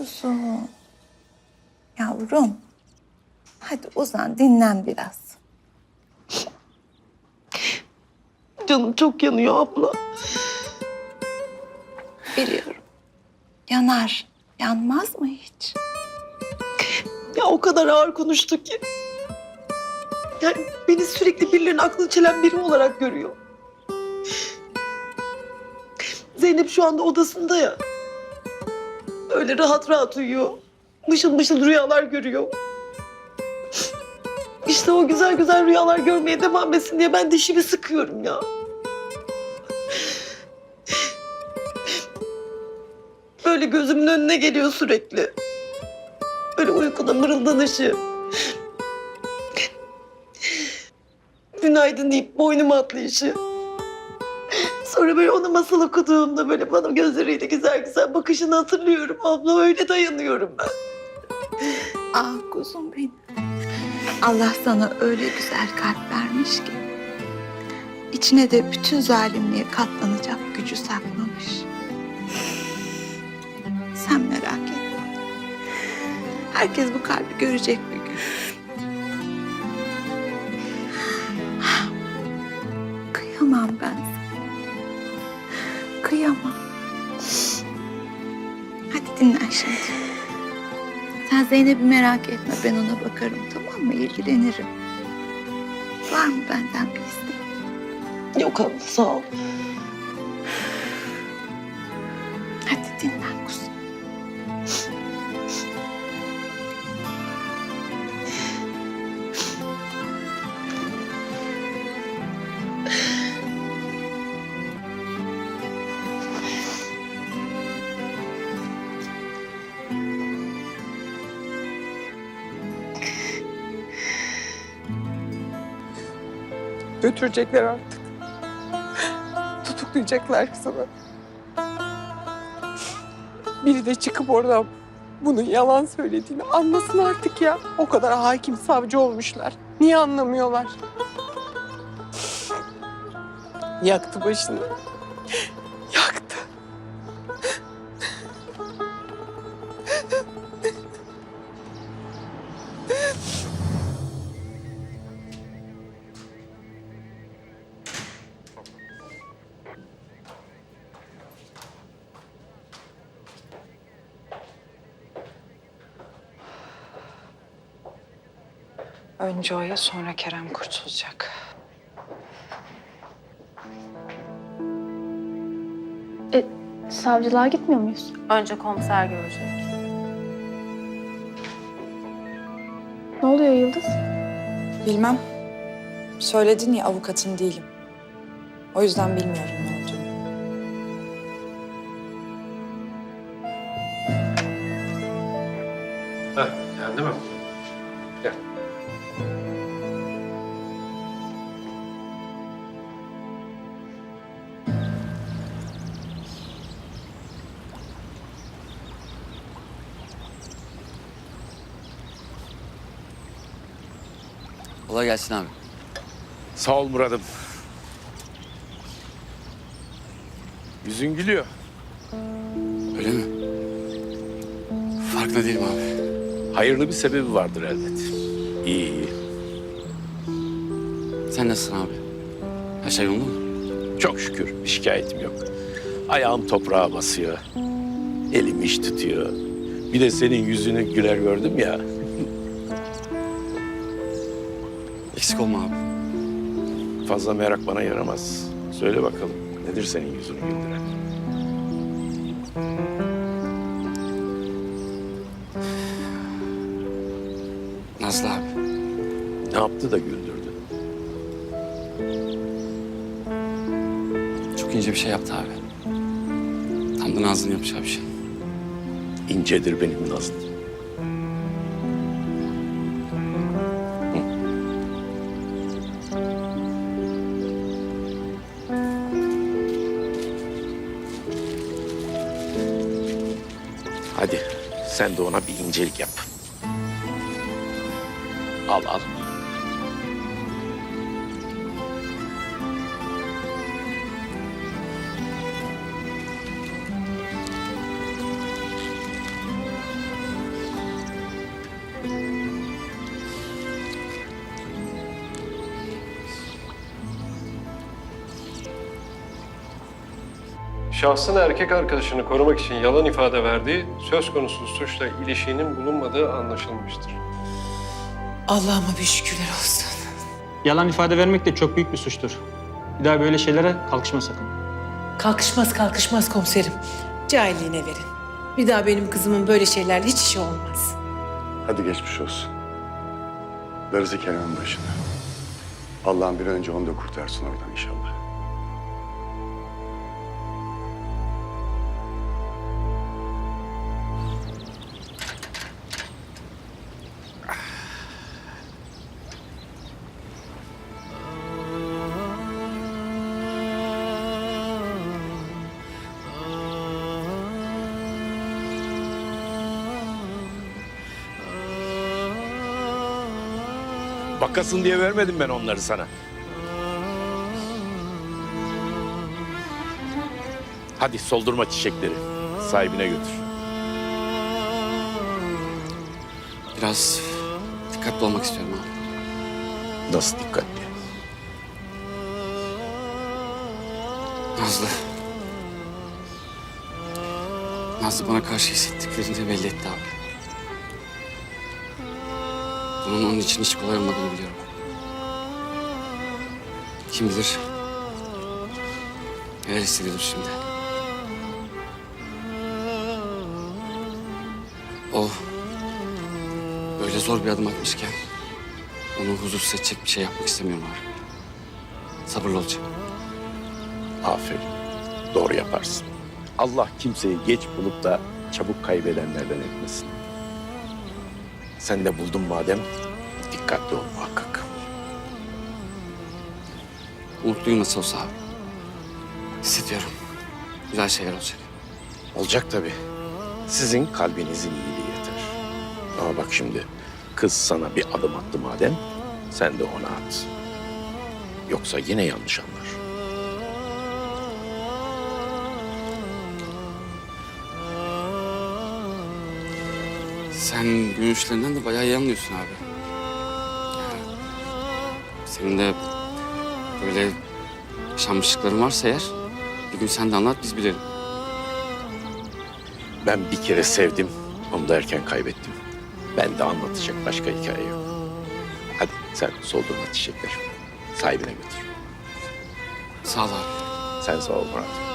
Kuzum. Yavrum. Hadi uzan dinlen biraz. Canım çok yanıyor abla. Biliyorum. Yanar. Yanmaz mı hiç? Ya o kadar ağır konuştu ki. Yani beni sürekli birilerinin aklını çelen biri olarak görüyor. Zeynep şu anda odasında ya. Öyle rahat rahat uyuyor. Mışıl mışıl rüyalar görüyor. İşte o güzel güzel rüyalar görmeye devam etsin diye ben dişimi sıkıyorum ya. Böyle gözümün önüne geliyor sürekli. Böyle uykuda mırıldanışı. Günaydın deyip boynuma atlayışı. Sonra böyle ona masal okuduğumda böyle bana gözleriyle güzel güzel bakışını hatırlıyorum. Abla öyle dayanıyorum ben. Ah kuzum benim. Allah sana öyle güzel kalp vermiş ki. içine de bütün zalimliğe katlanacak gücü saklamış. Sen merak etme. Herkes bu kalbi görecek bir Şimdi. Sen Zeynep'i merak etme. Ben ona bakarım tamam mı? İlgilenirim. Var mı benden bir isteğin? Yok abla sağ ol. Hadi dinlen Götürecekler artık. Tutuklayacaklar sana. Biri de çıkıp oradan bunun yalan söylediğini anlasın artık ya. O kadar hakim savcı olmuşlar. Niye anlamıyorlar? Yaktı başını. Önce Oya sonra Kerem kurtulacak. E, savcılığa gitmiyor muyuz? Önce komiser görecek. Ne oluyor Yıldız? Bilmem. Söyledin ya avukatın değilim. O yüzden bilmiyorum ne olduğunu. Heh, geldi mi? Kolay gelsin abi. Sağ ol Murat'ım. Yüzün gülüyor. Öyle mi? Farkında değilim abi. Hayırlı bir sebebi vardır elbet. İyi iyi. Sen nasılsın abi? Her şey yolunda mı? Çok şükür bir şikayetim yok. Ayağım toprağa basıyor. Elim iş tutuyor. Bir de senin yüzünü güler gördüm ya. Eksik olma abi. Fazla merak bana yaramaz. Söyle bakalım nedir senin yüzünü güldüren? Nazlı abi. Ne yaptı da güldürdü? Çok ince bir şey yaptı abi. Tam da Nazlı'nın yapacağı bir şey. İncedir benim Nazlı. Hadi sen de ona bir incelik yap. Al al. Şahsın erkek arkadaşını korumak için yalan ifade verdiği söz konusu suçla ilişkinin bulunmadığı anlaşılmıştır. Allah'ıma bir şükürler olsun. Yalan ifade vermek de çok büyük bir suçtur. Bir daha böyle şeylere kalkışma sakın. Kalkışmaz kalkışmaz komiserim. Cahilliğine verin. Bir daha benim kızımın böyle şeylerle hiç işi olmaz. Hadi geçmiş olsun. Darısı Kenan'ın başına. Allah'ım bir önce onu da kurtarsın oradan inşallah. Bakasın diye vermedim ben onları sana. Hadi soldurma çiçekleri. Sahibine götür. Biraz dikkatli olmak istiyorum abi. Nasıl dikkatli? Nazlı. Nazlı bana karşı hissettiklerini belli etti abi. Bunun onun için hiç kolay olmadığını biliyorum. Kim bilir neler hissediyordur şimdi. O böyle zor bir adım atmışken onu huzursuz edecek bir şey yapmak istemiyorum abi. Sabırlı olacağım. Aferin. Doğru yaparsın. Allah kimseyi geç bulup da çabuk kaybedenlerden etmesin. Sen de buldun madem dikkatli ol muhakkak. Umutluyum nasıl olsa abi. Hissediyorum. Güzel şeyler olacak. Olacak tabii. Sizin kalbinizin iyiliği yeter. Ama bak şimdi kız sana bir adım attı madem sen de ona at. Yoksa yine yanlış anlar. Sen gün işlerinden de bayağı iyi anlıyorsun abi. Senin de böyle yaşanmışlıkların varsa eğer bir gün sen de anlat biz bilelim. Ben bir kere sevdim, onu da erken kaybettim. Ben de anlatacak başka hikaye yok. Hadi sen soldurma çiçekler. Sahibine götür. Sağ ol abi. Sen sağ ol Murat.